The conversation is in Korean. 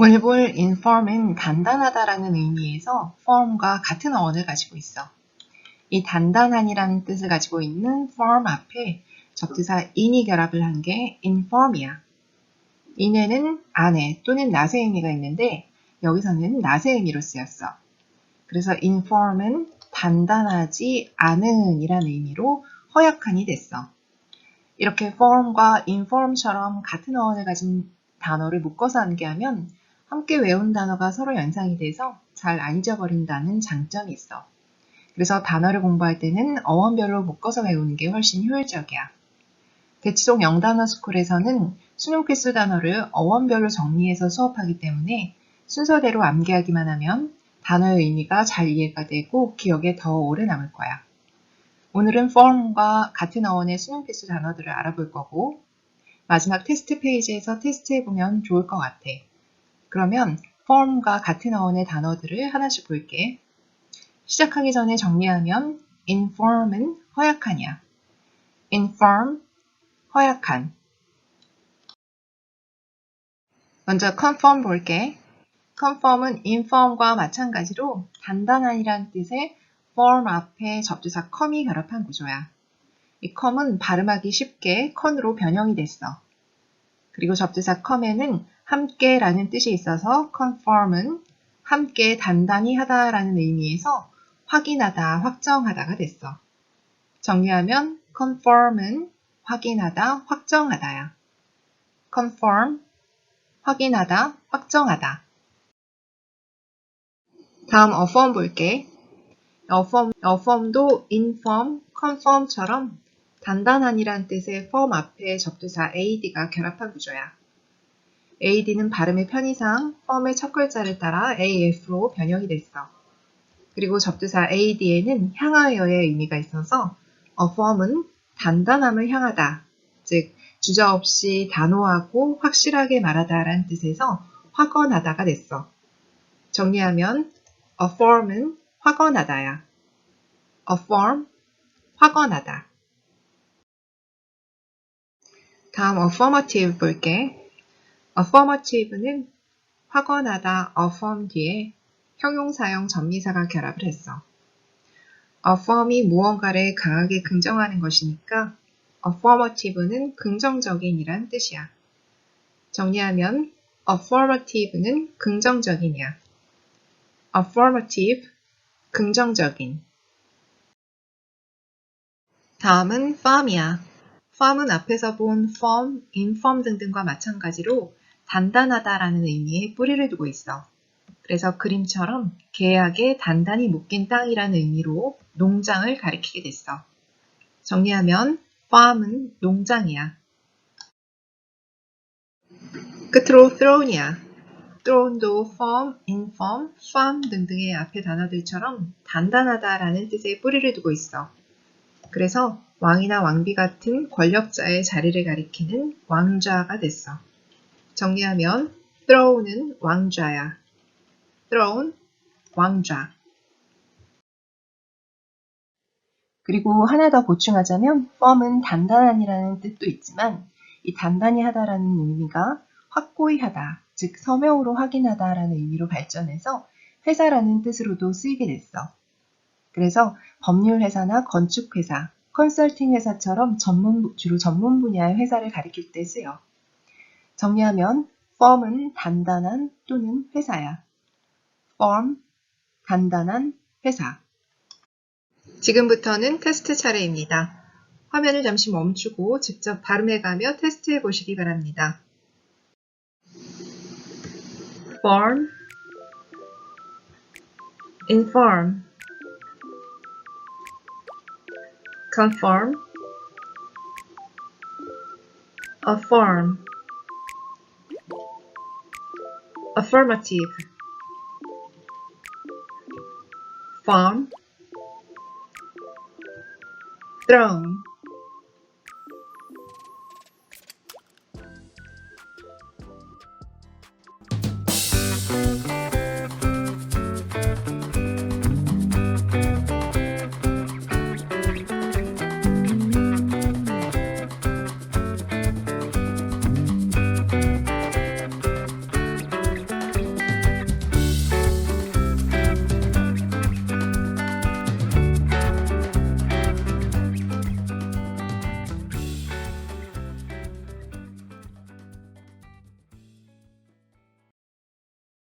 오늘 볼 inform은 단단하다라는 의미에서 form과 같은 어원을 가지고 있어. 이 단단한이라는 뜻을 가지고 있는 form 앞에 접두사 in이 결합을 한 게 inform이야. in에는 안에 또는 낫의 의미가 있는데 여기서는 낫의 의미로 쓰였어. 그래서 inform은 단단하지 않은 이라는 의미로 허약한이 됐어. 이렇게 form과 inform처럼 같은 어원을 가진 단어를 묶어서 암기하면 함께 외운 단어가 서로 연상이 돼서 잘 안 잊어버린다는 장점이 있어. 그래서 단어를 공부할 때는 어원별로 묶어서 외우는 게 훨씬 효율적이야. 대치동 영단어 스쿨에서는 수능 필수 단어를 어원별로 정리해서 수업하기 때문에 순서대로 암기하기만 하면 단어의 의미가 잘 이해가 되고 기억에 더 오래 남을 거야. 오늘은 form과 같은 어원의 수능 필수 단어들을 알아볼 거고 마지막 테스트 페이지에서 테스트해보면 좋을 것 같아. 그러면 form과 같은 어원의 단어들을 하나씩 볼게. 시작하기 전에 정리하면 inform은 허약한이야. inform, 허약한. 먼저 confirm 볼게. confirm은 inform과 마찬가지로 단단한이란 뜻의 form 앞에 접두사 com이 결합한 구조야. 이 com은 발음하기 쉽게 con으로 변형이 됐어. 그리고 접두사 come에는 함께라는 뜻이 있어서 confirm은 함께 단단히 하다라는 의미에서 확인하다, 확정하다가 됐어. 정리하면 confirm은 확인하다, 확정하다야. confirm, 확인하다, 확정하다. 다음 affirm 볼게. affirm, affirm도 inform, confirm처럼 단단한이란 뜻의 firm 앞에 접두사 ad가 결합한 구조야. ad는 발음의 편의상 firm의 첫 글자를 따라 af로 변형이 됐어. 그리고 접두사 ad에는 향하여의 의미가 있어서 affirm은 단단함을 향하다, 즉 주저 없이 단호하고 확실하게 말하다라는 뜻에서 확언하다가 됐어. 정리하면 affirm은 확언하다야. affirm, 확언하다. 다음 affirmative 볼게. affirmative는 확언하다 affirm 뒤에 형용사형 전미사가 결합을 했어. affirm이 무언가를 강하게 긍정하는 것이니까 affirmative는 긍정적인이란 뜻이야. 정리하면 affirmative는 긍정적이냐. affirmative, 긍정적인. 다음은 firm이야. Firm은 앞에서 본 firm, inform 등등과 마찬가지로 단단하다라는 의미의 뿌리를 두고 있어. 그래서 그림처럼 계약에 단단히 묶인 땅이라는 의미로 농장을 가리키게 됐어. 정리하면 farm은 농장이야. 끝으로 thrown이야. thrown도 firm, inform, farm 등등의 앞의 단어들처럼 단단하다라는 뜻의 뿌리를 두고 있어. 그래서 왕이나 왕비 같은 권력자의 자리를 가리키는 왕좌가 됐어. 정리하면 thrown은 왕좌야. throne, 왕좌. 그리고 하나 더 보충하자면 firm은 단단한이라는 뜻도 있지만 이 단단히 하다라는 의미가 확고히 하다, 즉 서명으로 확인하다라는 의미로 발전해서 회사라는 뜻으로도 쓰이게 됐어. 그래서 법률 회사나 건축 회사, 컨설팅 회사처럼 전문, 주로 전문 분야의 회사를 가리킬 때 쓰여. 정리하면 firm은 단단한 또는 회사야. firm, 단단한 회사. 지금부터는 테스트 차례입니다. 화면을 잠시 멈추고 직접 발음해가며 테스트해 보시기 바랍니다. firm, inform, Confirm. Affirm. affirmative farm throne